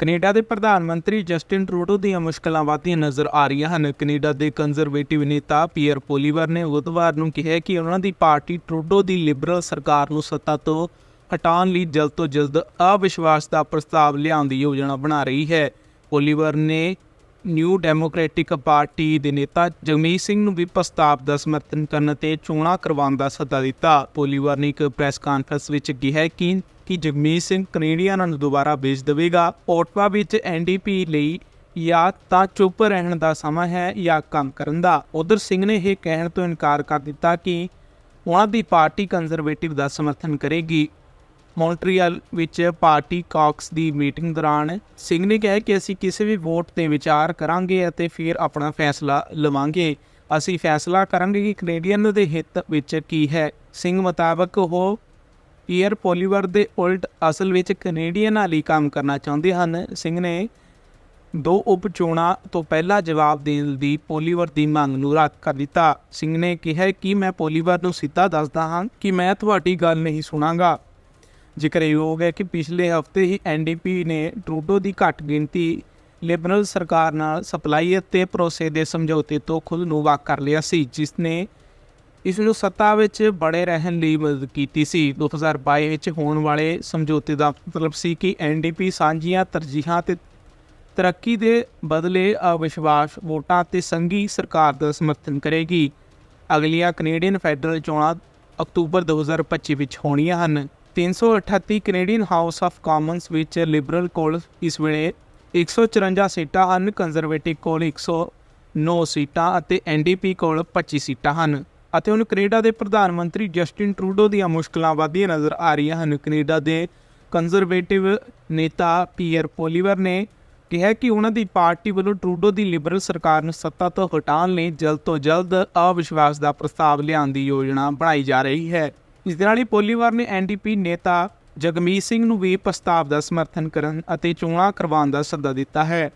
Canada ਦੇ ਪ੍ਰਧਾਨ ਮੰਤਰੀ ਜਸਟਿਨ ਟਰੂਡੋ ਦੀਆਂ ਮੁਸ਼ਕਲਾਂ ਵਧਦੀਆਂ ਨਜ਼ਰ ਆ ਰਹੀਆਂ ਹਨ। ਕੈਨੇਡਾ ਦੇ ਕੰਜ਼ਰਵੇਟਿਵ ਨੇਤਾ ਪੀਅਰ ਪੋਲੀਵਰ ਨੇ ਬੁੱਧਵਾਰ ਨੂੰ ਕਿਹਾ ਕਿ ਉਹਨਾਂ ਦੀ ਪਾਰਟੀ ਟਰੂਡੋ ਦੀ ਲਿਬਰਲ ਸਰਕਾਰ ਨੂੰ ਸੱਤਾ ਤੋਂ ਹਟਾਉਣ ਲਈ ਜਲਦ ਤੋਂ ਜਲਦ ਅਵਿਸ਼ਵਾਸ ਦਾ ਪ੍ਰਸਤਾਵ ਲਿਆਉਣ ਦੀ ਯੋਜਨਾ ਬਣਾ ਰਹੀ ਹੈ। ਪੋਲੀਵਰ ਨੇ ਨਿਊ ਡੈਮੋਕ੍ਰੈਟਿਕ ਪਾਰਟੀ ਦੇ ਨੇਤਾ ਜਗਮੀਤ ਸਿੰਘ ਨੂੰ ਵੀ ਪ੍ਰਸਤਾਵ ਦਾ ਸਮਰਥਨ ਕਰਨ ਤੇ ਚੋਣਾਂ ਕਰਵਾਉਣ ਦਾ ਸੱਦਾ ਦਿੱਤਾ। ਪੋਲੀਵਰ ਨੇ ਇੱਕ ਪ੍ਰੈਸ ਕਾਨਫਰੰਸ ਵਿੱਚ ਕਿਹਾ ਕਿ ਕਿ ਜਗਮੀਤ ਸਿੰਘ ਕੈਨੇਡੀਅਨਾਂ ਨੂੰ ਦੁਬਾਰਾ ਵੇਚ ਦੇਵੇਗਾ। ਓਟਵਾ ਵਿੱਚ ਐਨਡੀਪੀ ਲਈ ਜਾਂ ਤਾਂ ਚੁੱਪ ਰਹਿਣ ਦਾ ਸਮਾਂ ਹੈ ਜਾਂ ਕੰਮ ਕਰਨ ਦਾ। ਉਧਰ ਸਿੰਘ ਨੇ ਇਹ ਕਹਿਣ ਤੋਂ ਇਨਕਾਰ ਕਰ ਦਿੱਤਾ ਕਿ ਉਹਨਾਂ ਦੀ ਪਾਰਟੀ ਕੰਜ਼ਰਵੇਟਿਵ ਦਾ ਸਮਰਥਨ ਕਰੇਗੀ। ਮੌਂਟਰੀਅਲ ਵਿੱਚ ਪਾਰਟੀ ਕਾਕਸ ਦੀ ਮੀਟਿੰਗ ਦੌਰਾਨ ਸਿੰਘ ਨੇ ਕਿਹਾ ਕਿ ਅਸੀਂ ਕਿਸੇ ਵੀ ਵੋਟ ਤੇ ਵਿਚਾਰ ਕਰਾਂਗੇ ਅਤੇ ਫਿਰ ਆਪਣਾ ਫੈਸਲਾ ਲਵਾਂਗੇ। ਅਸੀਂ ਫੈਸਲਾ ਕਰਾਂਗੇ ਕਿ ਕੈਨੇਡੀਅਨ ਦੇ ਹਿੱਤ ਵਿੱਚ ਕੀ ਹੈ। ਸਿੰਘ ਮੁਤਾਬਕ ਉਹ ਪੀਅਰ ਪੋਲੀਵਰ ਦੇ ਉਲਟ ਅਸਲ ਵਿੱਚ ਕੈਨੇਡੀਅਨਾਂ ਲਈ ਕੰਮ ਕਰਨਾ ਚਾਹੁੰਦੇ ਹਨ। ਸਿੰਘ ਨੇ ਦੋ ਉਪ ਚੋਣਾਂ ਤੋਂ ਪਹਿਲਾਂ ਜਵਾਬ ਦੇਣ ਦੀ ਪੋਲੀਵਰ ਦੀ ਮੰਗ ਨੂੰ ਰੱਦ ਕਰ ਦਿੱਤਾ। ਸਿੰਘ ਨੇ ਕਿਹਾ ਕਿ ਮੈਂ ਪੋਲੀਵਰ ਨੂੰ ਸਿੱਧਾ ਦੱਸਦਾ ਹਾਂ ਕਿ ਮੈਂ ਤੁਹਾਡੀ ਗੱਲ ਨਹੀਂ ਸੁਣਾਂਗਾ। ਜ਼ਿਕਰਯੋਗ ਹੈ ਕਿ ਪਿਛਲੇ ਹਫ਼ਤੇ ਹੀ ਐਨਡੀਪੀ ਨੇ ਟਰੂਡੋ ਦੀ ਘੱਟ ਗਿਣਤੀ ਲਿਬਰਲ ਸਰਕਾਰ ਨਾਲ ਸਪਲਾਈ ਅਤੇ ਭਰੋਸੇ ਦੇ ਸਮਝੌਤੇ ਤੋਂ ਖੁਦ ਨੂੰ ਵਾਕ ਕਰ ਲਿਆ ਸੀ, ਜਿਸ ਨੇ ਇਸ ਨੂੰ ਸੱਤਾ ਵਿੱਚ ਬੜੇ ਰਹਿਣ ਲਈ ਮਦਦ ਕੀਤੀ ਸੀ। 2022 ਵਿੱਚ ਹੋਣ ਵਾਲੇ ਸਮਝੌਤੇ ਦਾ ਮਤਲਬ ਸੀ ਕਿ ਐਨਡੀਪੀ ਸਾਂਝੀਆਂ ਤਰਜੀਹਾਂ ਤੇ ਤਰੱਕੀ ਦੇ ਬਦਲੇ ਅਵਿਸ਼ਵਾਸ ਵੋਟਾਂ ਤੇ ਸੰਘੀ ਸਰਕਾਰ ਦਾ ਸਮਰਥਨ ਕਰੇਗੀ। ਅਗਲੀਆਂ ਕੈਨੇਡੀਅਨ ਫੈਡਰਲ ਚੋਣਾਂ ਅਕਤੂਬਰ 2025 ਵਿੱਚ ਹੋਣੀਆਂ ਹਨ। 338 ਕੈਨੇਡੀਅਨ ਹਾਊਸ ਆਫ ਕਾਮਨਸ ਵਿੱਚ ਲਿਬਰਲ ਕੋਲ ਇਸ ਵੇਲੇ 154 ਸੀਟਾਂ ਹਨ ਕੰਜ਼ਰਵੇਟਿਵ ਕੋਲ 109 ਸੀਟਾਂ ਅਤੇ ਐਨਡੀਪੀ ਕੋਲ 25 ਸੀਟਾਂ ਹਨ ਅਤੇ ਹੁਣ ਕੈਨੇਡਾ ਦੇ ਪ੍ਰਧਾਨ ਮੰਤਰੀ ਜਸਟਿਨ ਟਰੂਡੋ ਦੀਆਂ ਮੁਸ਼ਕਲਾਂ ਵਧਦੀਆਂ ਨਜ਼ਰ ਆ ਰਹੀਆਂ ਹਨ। ਕੈਨੇਡਾ ਦੇ ਕੰਜ਼ਰਵੇਟਿਵ ਨੇਤਾ ਪੀਅਰ ਪੋਲੀਵਰ ਨੇ ਕਿਹਾ ਕਿ ਉਹਨਾਂ ਦੀ ਪਾਰਟੀ ਵੱਲੋਂ ਟਰੂਡੋ ਦੀ ਲਿਬਰਲ ਸਰਕਾਰ ਨੂੰ ਸੱਤਾ ਤੋਂ ਹਟਾਉਣ ਲਈ ਜਲਦ ਤੋਂ ਜਲਦ ਅਵਿਸ਼ਵਾਸ ਦਾ ਪ੍ਰਸਤਾਵ ਲਿਆਉਣ ਦੀ ਯੋਜਨਾ ਬਣਾਈ ਜਾ ਰਹੀ ਹੈ। ਇਸ ਦੇ ਨਾਲ ਹੀ ਪੋਲੀਵਾਰ ਨੇ ਐਨਡੀਪੀ ਨੇਤਾ ਜਗਮੀਤ ਸਿੰਘ ਨੂੰ ਵੀ ਪ੍ਰਸਤਾਵ ਦਾ ਸਮਰਥਨ ਕਰਨ ਅਤੇ ਚੋਣਾਂ ਕਰਵਾਉਣ ਦਾ ਸੱਦਾ ਦਿੱਤਾ ਹੈ।